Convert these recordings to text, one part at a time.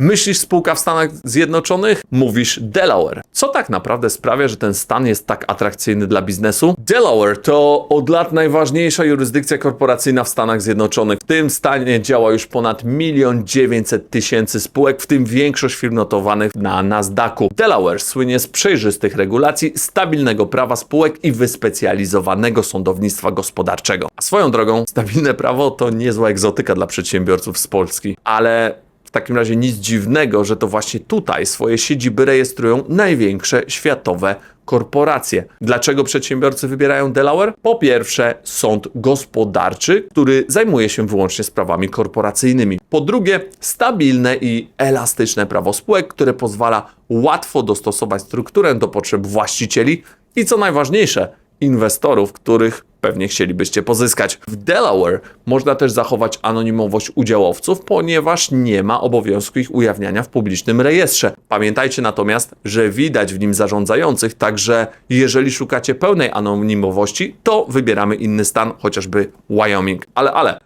Myślisz spółka w Stanach Zjednoczonych? Mówisz Delaware. Co tak naprawdę sprawia, że ten stan jest tak atrakcyjny dla biznesu? Delaware to od lat najważniejsza jurysdykcja korporacyjna w Stanach Zjednoczonych. W tym stanie działa już ponad 1 900 tysięcy spółek, w tym większość firm notowanych na Nasdaqu. Delaware słynie z przejrzystych regulacji, stabilnego prawa spółek i wyspecjalizowanego sądownictwa gospodarczego. A swoją drogą, stabilne prawo to niezła egzotyka dla przedsiębiorców z Polski, ale w takim razie nic dziwnego, że to właśnie tutaj swoje siedziby rejestrują największe światowe korporacje. Dlaczego przedsiębiorcy wybierają Delaware? Po pierwsze, sąd gospodarczy, który zajmuje się wyłącznie sprawami korporacyjnymi. Po drugie, stabilne i elastyczne prawo spółek, które pozwala łatwo dostosować strukturę do potrzeb właścicieli i co najważniejsze, inwestorów, których pewnie chcielibyście pozyskać. W Delaware można też zachować anonimowość udziałowców, ponieważ nie ma obowiązku ich ujawniania w publicznym rejestrze. Pamiętajcie natomiast, że widać w nim zarządzających, także jeżeli szukacie pełnej anonimowości, to wybieramy inny stan, chociażby Wyoming. Ale, ale,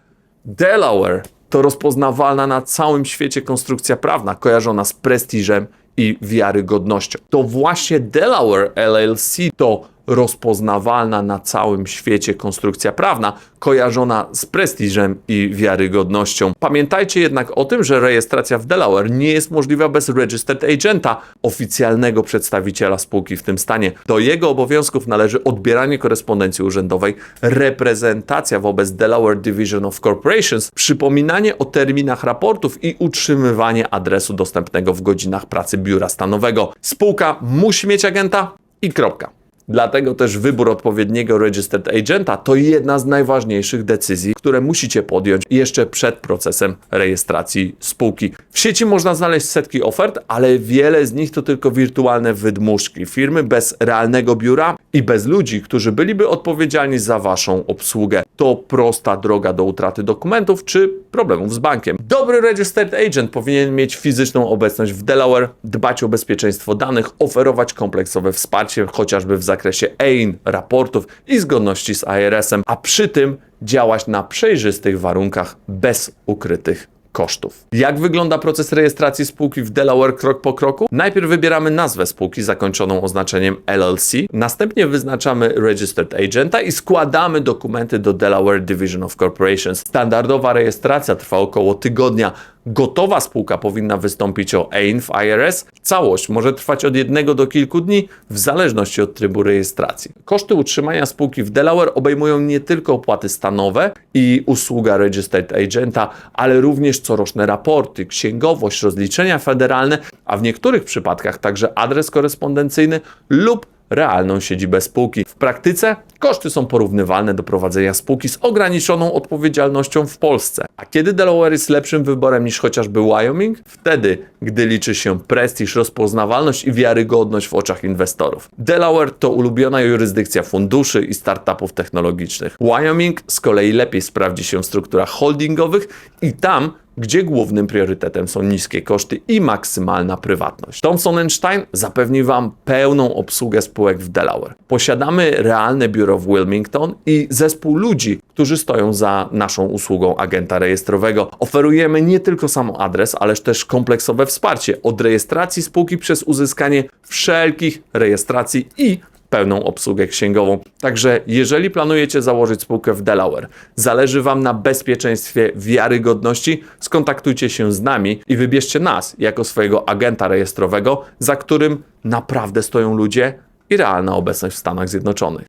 Delaware to rozpoznawalna na całym świecie konstrukcja prawna, kojarzona z prestiżem i wiarygodnością. To właśnie Delaware LLC to rozpoznawalna na całym świecie konstrukcja prawna, kojarzona z prestiżem i wiarygodnością. Pamiętajcie jednak o tym, że rejestracja w Delaware nie jest możliwa bez Registered Agenta, oficjalnego przedstawiciela spółki w tym stanie. Do jego obowiązków należy odbieranie korespondencji urzędowej, reprezentacja wobec Delaware Division of Corporations, przypominanie o terminach raportów i utrzymywanie adresu dostępnego w godzinach pracy biura stanowego. Spółka musi mieć agenta i kropka. Dlatego też wybór odpowiedniego registered agenta to jedna z najważniejszych decyzji, które musicie podjąć jeszcze przed procesem rejestracji spółki. W sieci można znaleźć setki ofert, ale wiele z nich to tylko wirtualne wydmuszki. Firmy bez realnego biura i bez ludzi, którzy byliby odpowiedzialni za waszą obsługę. To prosta droga do utraty dokumentów czy problemów z bankiem. Dobry registered agent powinien mieć fizyczną obecność w Delaware, dbać o bezpieczeństwo danych, oferować kompleksowe wsparcie, chociażby w zakresie EIN, raportów i zgodności z IRS-em, a przy tym działać na przejrzystych warunkach bez ukrytych kosztów. Jak wygląda proces rejestracji spółki w Delaware krok po kroku? Najpierw wybieramy nazwę spółki zakończoną oznaczeniem LLC, następnie wyznaczamy Registered Agenta i składamy dokumenty do Delaware Division of Corporations. Standardowa rejestracja trwa około tygodnia. Gotowa spółka powinna wystąpić o EIN w IRS. Całość może trwać od jednego do kilku dni, w zależności od trybu rejestracji. Koszty utrzymania spółki w Delaware obejmują nie tylko opłaty stanowe i usługa Registered Agenta, ale również coroczne raporty, księgowość, rozliczenia federalne, a w niektórych przypadkach także adres korespondencyjny lub realną siedzibę spółki. W praktyce koszty są porównywalne do prowadzenia spółki z ograniczoną odpowiedzialnością w Polsce. A kiedy Delaware jest lepszym wyborem niż chociażby Wyoming? Wtedy, gdy liczy się prestiż, rozpoznawalność i wiarygodność w oczach inwestorów. Delaware to ulubiona jurysdykcja funduszy i startupów technologicznych. Wyoming z kolei lepiej sprawdzi się w strukturach holdingowych i tam gdzie głównym priorytetem są niskie koszty i maksymalna prywatność. Thomson Stein zapewni Wam pełną obsługę spółek w Delaware. Posiadamy realne biuro w Wilmington i zespół ludzi, którzy stoją za naszą usługą agenta rejestrowego. Oferujemy nie tylko sam adres, ależ też kompleksowe wsparcie od rejestracji spółki przez uzyskanie wszelkich rejestracji i pełną obsługę księgową. Także jeżeli planujecie założyć spółkę w Delaware, zależy Wam na bezpieczeństwie, wiarygodności, skontaktujcie się z nami i wybierzcie nas jako swojego agenta rejestrowego, za którym naprawdę stoją ludzie i realna obecność w Stanach Zjednoczonych.